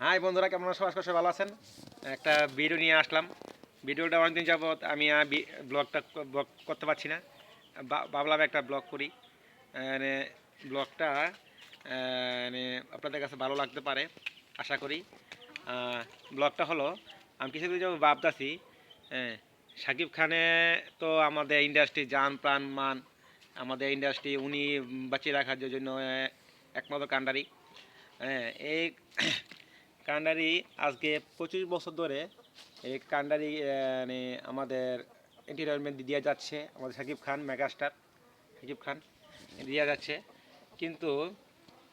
High বন্ধুরা, কেমন আছো? আজকে সবাই ভালো আছেন। একটা ভিডিও নিয়ে আসলাম। ভিডিওটা অনেকদিন যাবত আমি আর ব্লগটা ব্লগ করতে পারছি না। ভাবলাম একটা ব্লগ করি। মানে ব্লগটা মানে আপনাদের কাছে ভালো লাগতে পারে, আশা করি। ব্লগটা হলো, আমি কিছু কিছু ভাবতাছি সাকিব খানে তো আমাদের ইন্ডাস্ট্রি যান প্রাণ, মান, আমাদের ইন্ডাস্ট্রি উনি বাঁচিয়ে রাখার জন্য একমাত্র কান্ডারি। হ্যাঁ এই কান্ডারি আজকে পঁচিশ বছর ধরে এই কান্ডারি মানে আমাদের এন্টারটেনমেন্ট দিয়ে যাচ্ছে। আমাদের সাকিব খান মেগাস্টার সাকিব খান, দিয়ে যাচ্ছে। কিন্তু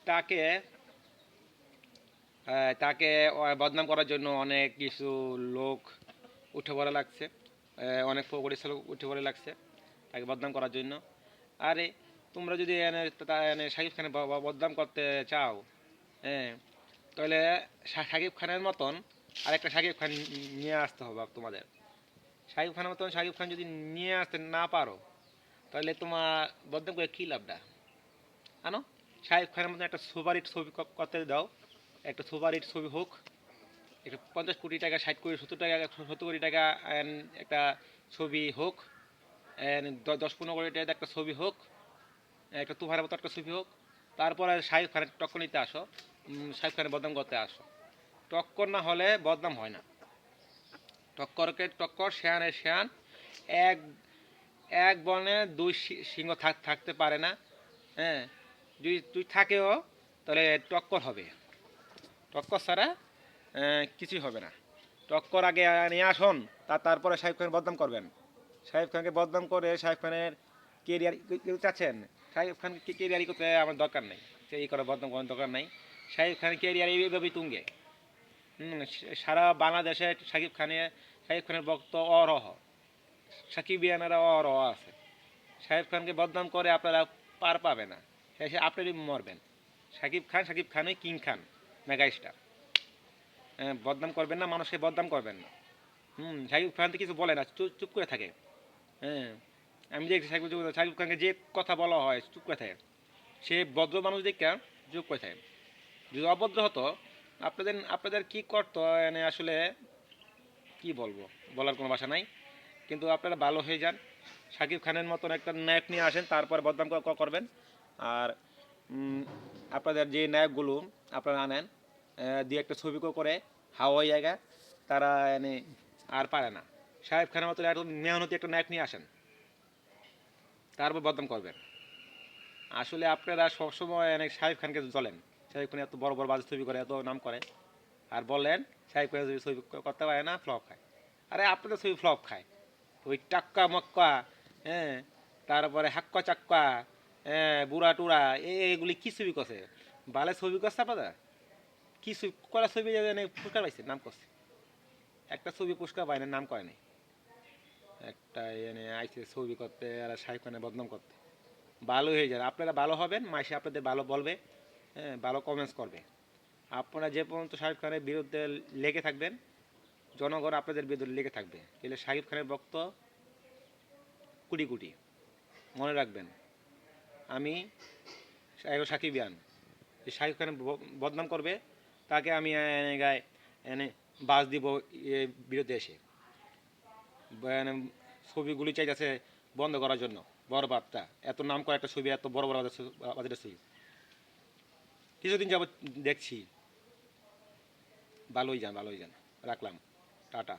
তাকে তাকে বদনাম করার জন্য অনেক কিছু লোক উঠে পড়ে লাগছে। অনেক পরিচালক উঠে পড়ে লাগছে তাকে বদনাম করার জন্য। আরে, তোমরা যদি এনে, তা- এনে শাকিব খানের ব- ব- বদনাম করতে চাও হ্যাঁ তাহলে শাকিব খানের মতন আরেকটা শাকিব খান নিয়ে আসতে হবে তোমাদের। শাকিব খানের মতন শাকিব খান যদি নিয়ে আসতে না পারো, তাহলে তোমার বদনাম করে কী লাভটা? আনো শাকিব খানের মতন একটা সুপারহিট ছবি করতে দাও। একটা সুপারহিট ছবি হোক, একটা পঞ্চাশ কোটি টাকা, ষাট কোটি, সত্তর টাকা, সত্তর কোটি টাকা একটা ছবি হোক দশ পনেরো কোটি টাকা একটা ছবি হোক, একটা তুফানের মতো একটা ছবি হোক, তারপরে শাহিদ খানের টক্কর নিতে আসো। শাহিদ খানের বদনাম করতে আসো। টক্কর না হলে বদনাম হয় না। টক্করকে টক্কর শেয়ানে শেয়ান এক এক বনে দুই সিংহ থাক, থাকতে পারে না। হ্যাঁ যদি তুই থাকেও, তাহলে টক্কর হবে। টক্কর ছাড়া কিছুই হবে না। টক্কর আগে নিয়ে আসুন, তা তারপরে সাহেব খান বদনাম করবেন। সাহেব খানকে বদনাম করে সাহেব খানের কেরিয়ার চাচ্ছেন। সাহেব খানকে কেরিয়ারই করতে আমার দরকার নেই। সে এই করে বদনাম করার দরকার নেই। সাহেব খান কেরিয়ার এইভাবেই তুঙ্গে। সারা বাংলাদেশে সাকিব খানের সাকিব খানের ভক্ত অরহ। সাকিবিয়ানারা অরহ আছে। সাহেব খানকে বদনাম করে আপনারা পার পাবে না। শেষে আপনারই মরবেন। শাকিব খান সাকিব খানই কিং খান মেগা স্টার হ্যাঁ, বদনাম করবেন না মানুষকে বদনাম করবেন না। হুম সাকিব খান তো কিছু বলে না চুপ করে থাকে। হ্যাঁ আমি দেখছি সাকিব সাকিব খানকে যে কথা বলা হয় চুপ করে থাকে। সে ভদ্র মানুষ দেখে চুপ করে থাকে। যদি অভদ্র হতো, আপনাদের আপনাদের কি করতো? মানে আসলে কি বলব? বলার কোনো ভাষা নাই। কিন্তু আপনারা ভালো হয়ে যান। সাকিব খানের মতন একটা নায়ক নিয়ে আসেন, তারপর বদনাম করবেন। আর আপনাদের যে নায়কগুলো আপনারা আনেন দিয়ে একটা ছবি করে, হাওয়াই জায়গা, তারা এনে আর পারে না। সাহেব খানের মতো একটা মেহনতি একটা নায়ক নিয়ে আসেন, তারপর বদনাম করবেন। আসলে আপনারা সবসময় অনেক সাহেব খানকে জ্বলেন। সাহেব খান এত বড় বড় বাজে ছবি করে, এত নাম করে। আর বলেন সাহেব খান যদি ছবি করতে পারে না, ফ্লপ খায়। আরে, আপনাদের ছবি ফ্লপ খায়। ওই টাক্কা মক্কা হ্যাঁ তারপরে হাক্কা চাক্কা হ্যাঁ বুড়া টুড়া এগুলি কি ছবি করছে? বালে ছবি করছে আপনারা কি ছবি করা ছবি পুরস্কার পাইছে, নাম করছে। একটা ছবি পুরস্কার পায় না নাম করে নাই। একটা এনে আইসে ছবি করতে, আর সাহেব খানের বদনাম করতে। ভালো হয়ে যাবে আপনারা ভালো হবেন, মাসে আপনাদের ভালো বলবে। ভালো কমেন্টস করবে। আপনারা যে পর্যন্ত শাহিব খানের বিরুদ্ধে লেগে থাকবেন, জনগণ আপনাদের বিরুদ্ধে লেগে থাকবে। তাহলে শাহিব খানের ভক্ত কুটি কোটি। মনে রাখবেন, আমি একজন সাকিবিয়ান। যে শাহিব খানের বদনাম করবে, তাকে আমি এনে গায়ে এনে বাস দিব বিরুদ্ধে এসে। ছবিগুলি চাইতেছে বন্ধ করার জন্য, বড় বাপটা এত নাম করা একটা ছবি, এত বড় বড় ছবি। কিছুদিন যাব দেখছি। ভালোই যান ভালোই যান। রাখলাম। টাটা।